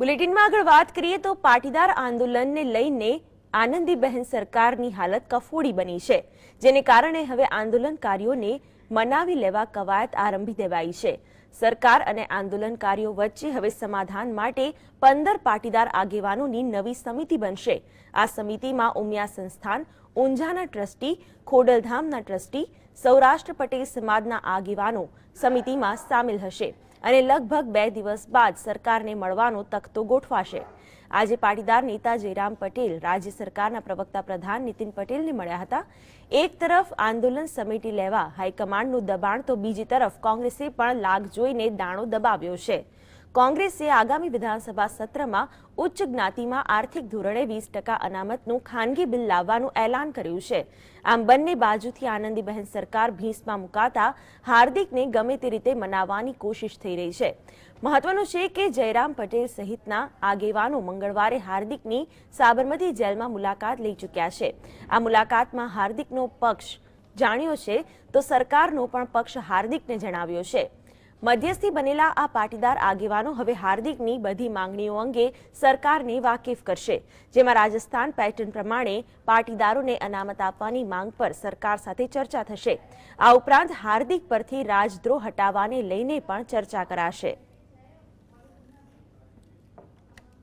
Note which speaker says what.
Speaker 1: બુલેટિનમાં આગળ વાત કરીએ તો પાટીદાર આંદોલનને લઈને આનંદીબહેન સરકારની હાલત કફોડી બની છે, જેને કારણે હવે આંદોલનકારીઓને મનાવી લેવા કવાયત આરંભી દેવાઈ છે. સરકાર અને આંદોલનકારીઓ વચ્ચે હવે સમાધાન માટે પંદર પાટીદાર આગેવાનોની નવી સમિતિ બનશે. આ સમિતિમાં ઉમિયા સંસ્થાન, ઊંઝાના ટ્રસ્ટી, ખોડલધામના ટ્રસ્ટી, સૌરાષ્ટ્ર પટેલ સમાજના આગેવાનો સમિતિમાં સામેલ હશે. અને લગભગ બે દિવસ બાદ સરકારને મળવાનો તખતો ગોઠવાશે. આજે પાટીદાર નેતા જયરામ પટેલ, રાજ્ય સરકારના પ્રવક્તા પ્રધાન નીતિન પટેલને મળ્યા હતા. એક તરફ આંદોલન સમેટી લેવા હાઈકમાન્ડનું દબાણ તો બીજી તરફ કોંગ્રેસે પણ લાગ જોઈને દાણો દબાવ્યો છે. કોંગ્રેસે આગામી વિધાનસભા સત્રમાં ઉચ્ચ જ્ઞાતિમાં આર્થિક ધોરણે વીસ ટકા અનામતનું ખાનગી બિલ લાવવાનું એલાન કર્યું છે. આમ બંને બાજુથી આનંદીબહેન સરકાર ભીંસમાં મુકાતા હાર્દિકને ગમે તે રીતે મનાવવાની કોશિશ થઈ રહી છે. મહત્વનું છે કે જયરામ પટેલ સહિતના આગેવાનો મંગળવારે હાર્દિકની સાબરમતી જેલમાં મુલાકાત લઈ ચૂક્યા છે. આ મુલાકાતમાં હાર્દિકનો પક્ષ જાણ્યો છે તો સરકારનો પણ પક્ષ હાર્દિકને જણાવ્યો છે. મધ્યસ્થી બનેલા આ પાટીદાર આગેવાનો હવે હાર્દિકની બધી માંગણીઓ અંગે સરકારને વાકેફ કરશે, જેમાં રાજસ્થાન પેટર્ન પ્રમાણે પાટીદારોને અનામત આપવાની માંગ પર સરકાર સાથે ચર્ચા થશે. આ ઉપરાંત હાર્દિક પરથી રાજદ્રોહ હટાવવાને લઈને પણ ચર્ચા કરાશે.